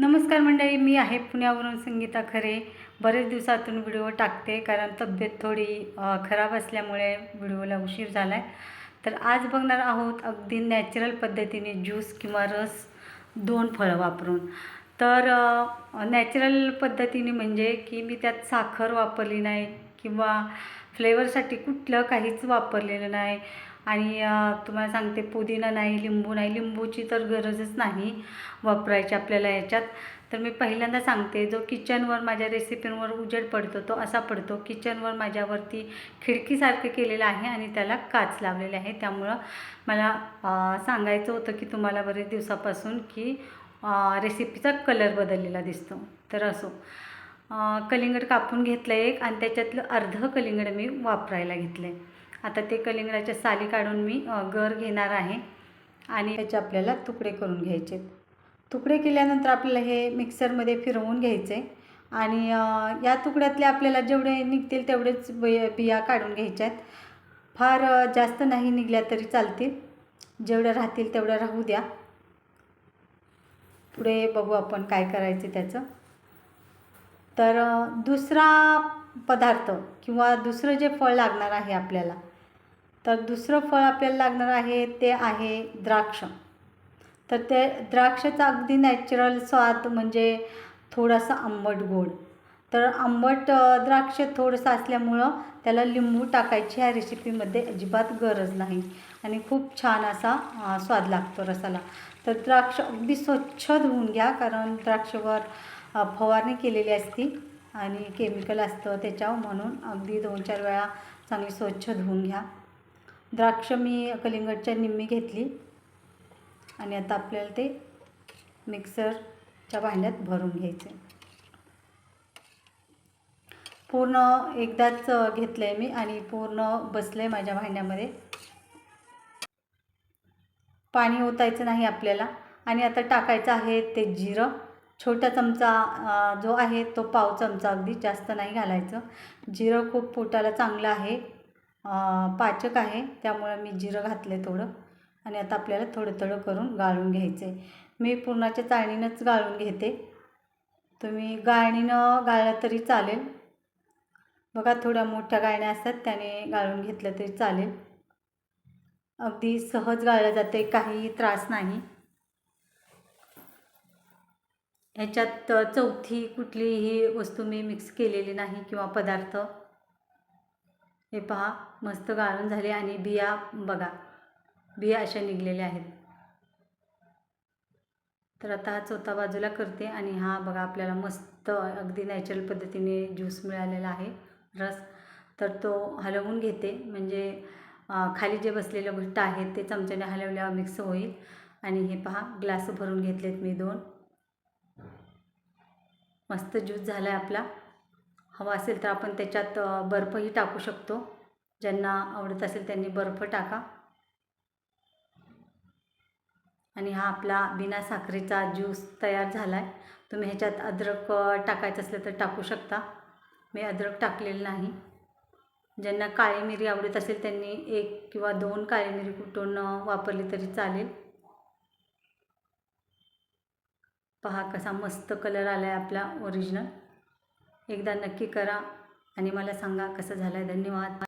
नमस्कार मंडळी मी आहे पुण्यावरून संगीता खरे. बरेच दिवसातून व्हिडिओ टाकते कारण तब्येत थोडी खराब असल्यामुळे व्हिडिओला उशीर झाला आहे तर आज बघणार आहोत अगदी नॅचरल पद्धतीने ज्यूस किंवा रस दोन फळं वापरून. तर नॅचरल पद्धतीने म्हणजे की मी त्यात साखर वापरली नाही किंवा फ्लेवरसाठी कुठलं काहीच वापरलेलं नाही. आणि तुम्हाला सांगते पुदिना नाही लिंबू नाही लिंबूची तर गरजच नाही वापरायची आपल्याला याच्यात. तर मी पहिल्यांदा सांगते जो किचनवर माझ्या रेसिपींवर उजेड पडतो तो असा पडतो किचनवर माझ्यावरती खिडकीसारखं केलेलं आहे आणि त्याला काच लावलेले आहे. त्यामुळं मला सांगायचं होतं की तुम्हाला बरेच दिवसापासून की रेसिपीचा कलर बदललेला दिसतो. तर असो. कलिंगड कापून घेतलं एक आणि त्याच्यातलं अर्धं कलिंगड मी वापरायला घेतलं. आहे आता ते कलिंगडाच्या साली काढून मी गर घेणार आहे आणि त्याचे आपल्याला तुकडे करून घ्यायचे. तुकडे केल्यानंतर आपल्याला हे मिक्सरमध्ये फिरवून घ्यायचे आणि या तुकड्यातले आपल्याला जेवढे निघतील तेवढेच बि बिया काढून घ्यायच्या आहेत. फार जास्त नाही निघल्या तरी चालतील. जेवढ्या राहतील तेवढ्या राहू द्या. पुढे बघू आपण काय करायचं त्याचं. तर दुसरा पदार्थ किंवा दुसरं जे फळ लागणार आहे आपल्याला तर दुसरं फळ आपल्याला लागणार आहे ते आहे द्राक्ष. तर ते द्राक्षाचा अगदी नॅचरल स्वाद म्हणजे थोडासा आंबट गोड. तर आंबट द्राक्ष थोडंसं असल्यामुळं त्याला लिंबू टाकायची ह्या रेसिपीमध्ये अजिबात गरज नाही आणि खूप छान असा स्वाद लागतो रसाला. तर द्राक्ष अगदी स्वच्छ धुवून घ्या कारण द्राक्षवर फवारणी केलेली असती आणि केमिकल असतं त्याच्यावर म्हणून अगदी दोन चार वेळा चांगली स्वच्छ धुवून घ्या. द्राक्ष मी कलिंगडच्या निम्मी घेतली आणि आता आपल्याला ते मिक्सरच्या भांड्यात भरून घ्यायचे. पूर्ण एकदाच घेतलं आहे मी आणि पूर्ण बसलं आहे माझ्या भांड्यामध्ये. पाणी ओतायचं नाही आपल्याला आणि आता टाकायचं आहे ते जिरं. छोटा चमचा जो आहे तो पाव चमचा अगदी जास्त नाही घालायचं. जिरं खूप पोटाला चांगलं आहे. पाचक आहे. त्यामुळं मी जिरं घातलं थोडं. आणि आता आपल्याला थोडं थोडं करून गाळून घ्यायचं आहे मी पूर्णाच्या चाळणीनंच गाळून घेते. तुम्ही गाळणीनं गाळलं तरी चालेल. बघा थोड्या मोठ्या गाळण्या असतात त्याने गाळून घेतलं तरी चालेल. अगदी सहज गाळलं जाते काही त्रास नाही. ह्याच्यात चौथी कुठलीही वस्तू मी मिक्स केलेली नाही किंवा पदार्थ. हे पहा मस्त गाळून झाले आणि बिया बघा बिया अशा निघलेल्या आहेत. तर आता हा चौथा बाजूला करते आणि हा बघा आपल्याला मस्त अगदी नॅचरल पद्धतीने ज्यूस मिळालेला आहे रस. तर तो हलवून घेते म्हणजे खाली जे बसलेलं घट्ट आहेत ते चमच्याने हलवल्यावर मिक्स होईल. आणि हे पहा ग्लास भरून घेतलेत मी दोन. मस्त ज्यूस झाला आहे आपला. हवा असेल तर आपण त्याच्यात बर्फही टाकू शकतो. ज्यांना आवडत असेल त्यांनी बर्फ टाका. आणि हा आपला बिना साखरेचा ज्यूस तयार झाला आहे तुम्ही ह्याच्यात अद्रक टाकायचं असलं तर टाकू शकता. मी अद्रक टाकलेलं नाही. ज्यांना काळी मिरी आवडत असेल त्यांनी एक किंवा दोन काळी मिरी कुटून वापरली तरी चालेल. पहा कसा मस्त कलर आला आहे आपला ओरिजिनल एकदा नक्की करा आणि मला सांगा कसं झालं आहे धन्यवाद.